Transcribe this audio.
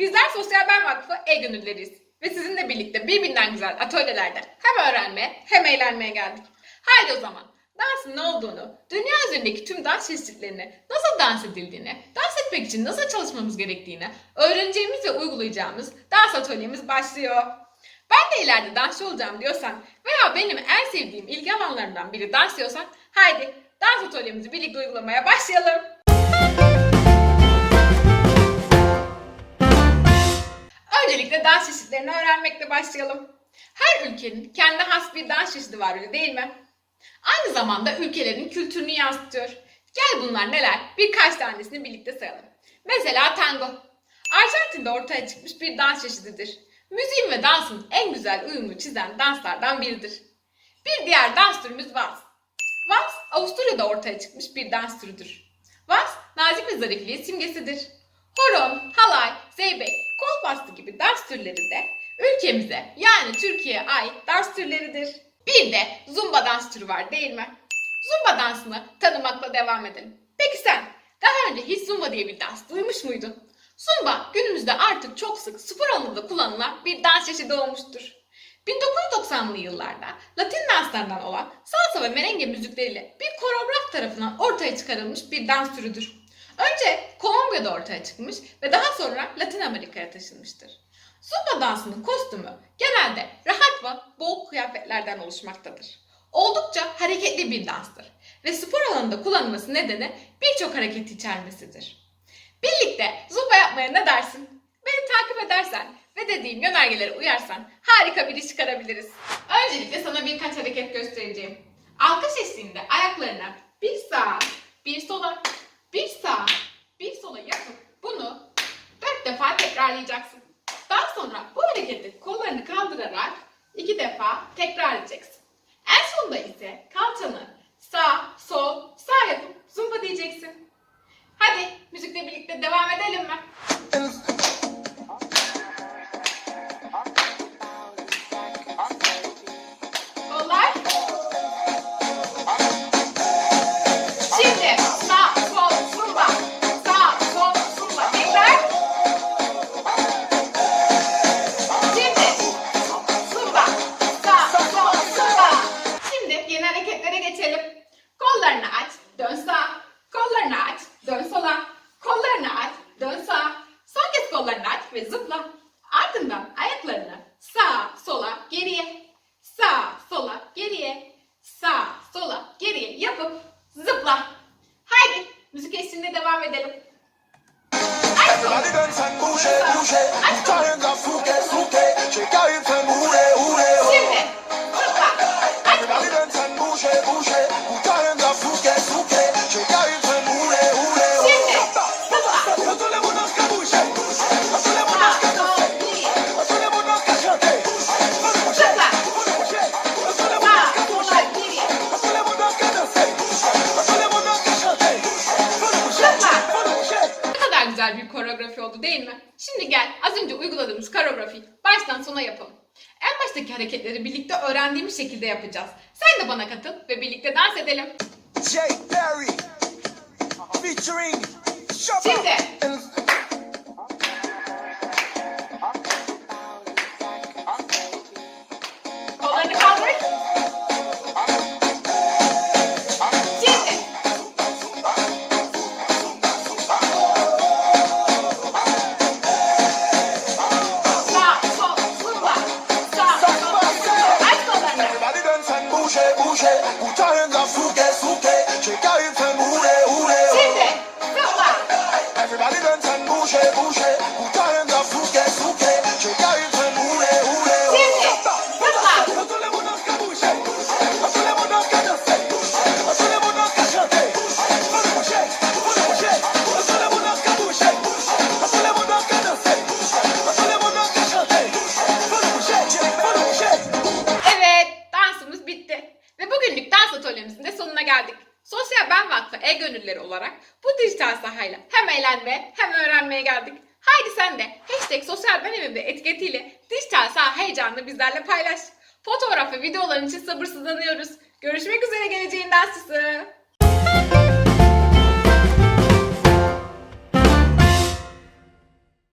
Bizler Sosyal Ben Vakfı E-Gönülleriyiz. Ve sizinle birlikte birbirinden güzel atölyelerde hem öğrenmeye hem eğlenmeye geldik. Haydi o zaman dansın ne olduğunu, dünya üzerindeki tüm dans çeşitlerini, nasıl dans edildiğini, dans etmek için nasıl çalışmamız gerektiğini öğreneceğimiz ve uygulayacağımız dans atölyemiz başlıyor. Ben de ileride dansçı olacağım diyorsan veya benim en sevdiğim ilgi alanlarından biri dans diyorsan haydi dans atölyemizi birlikte uygulamaya başlayalım. Çeşitlerini öğrenmekle başlayalım. Her ülkenin kendi has bir dans çeşidi var öyle değil mi? Aynı zamanda ülkelerin kültürünü yansıtıyor. Gel bunlar neler? Birkaç tanesini birlikte sayalım. Mesela tango. Arjantin'de ortaya çıkmış bir dans çeşididir. Müziğin ve dansın en güzel uyumunu çizen danslardan biridir. Bir diğer dans türümüz vals. Vals, Avusturya'da ortaya çıkmış bir dans türüdür. Vals, nazik ve zarifliği simgesidir. Horon, halay, zeybek, kol bastı gibi dans türleri de ülkemize yani Türkiye'ye ait dans türleridir. Bir de zumba dans türü var değil mi? Zumba dansını tanımakla devam edelim. Peki sen daha önce hiç zumba diye bir dans duymuş muydun? Zumba günümüzde artık çok sık spor alanında kullanılan bir dans çeşidi olmuştur. 1990'lı yıllarda Latin danslardan olan salsa ve merengue müzikleriyle bir koreograf tarafından ortaya çıkarılmış bir dans türüdür. Önce Kolombiya'da ortaya çıkmış ve daha sonra Latin Amerika'ya taşınmıştır. Zumba dansının kostümü genelde rahat ve bol kıyafetlerden oluşmaktadır. Oldukça hareketli bir danstır ve spor alanında kullanılması nedeni birçok hareket içermesidir. Birlikte zumba yapmaya ne dersin? Beni takip edersen ve dediğim yönergelere uyarsan harika bir iş çıkarabiliriz. Öncelikle sana birkaç hareket göstereceğim. Alkış eşliğinde ayaklarına bir sağa, bir sola, bir sağa, bir sola yapıp bunu dört defa tekrarlayacaksın. Daha sonra bu hareketi kollarını kaldırarak iki defa tekrar edeceksin. En sonunda ise kalçanı sağ, sol, sağ yapıp zumba diyeceksin. Hadi müzikle birlikte devam edelim mi? Dön sağa. Kollarını aç, dön sola. Kollarını aç, dön sağa. Son kez kollarını aç ve zıpla. Ardından ayaklarını sağa, sola, geriye. Sağa, sola, geriye. Sağa, sola, geriye yapıp zıpla. Haydi müzik eşliğinde devam edelim. Aç. Şimdi zıpla. Aç güzel bir koreografi oldu değil mi? Şimdi gel az önce uyguladığımız koreografi baştan sona yapalım. En baştaki hareketleri birlikte öğrendiğimiz şekilde yapacağız. Sen de bana katıl ve birlikte dans edelim. Jay Perry featuring. Şimdi bouger, bouger, utaenda suke, suke, chekaite mure, ure. Everybody dance and bouger, bouger, utaenda e-gönülleri olarak bu dijital sahayla hem eğlenmeye hem öğrenmeye geldik. Haydi sen de hashtag sosyal ben evimde etiketiyle dijital saha heyecanını bizlerle paylaş. Fotoğraf ve videoların için sabırsızlanıyoruz. Görüşmek üzere geleceğin dansçısı.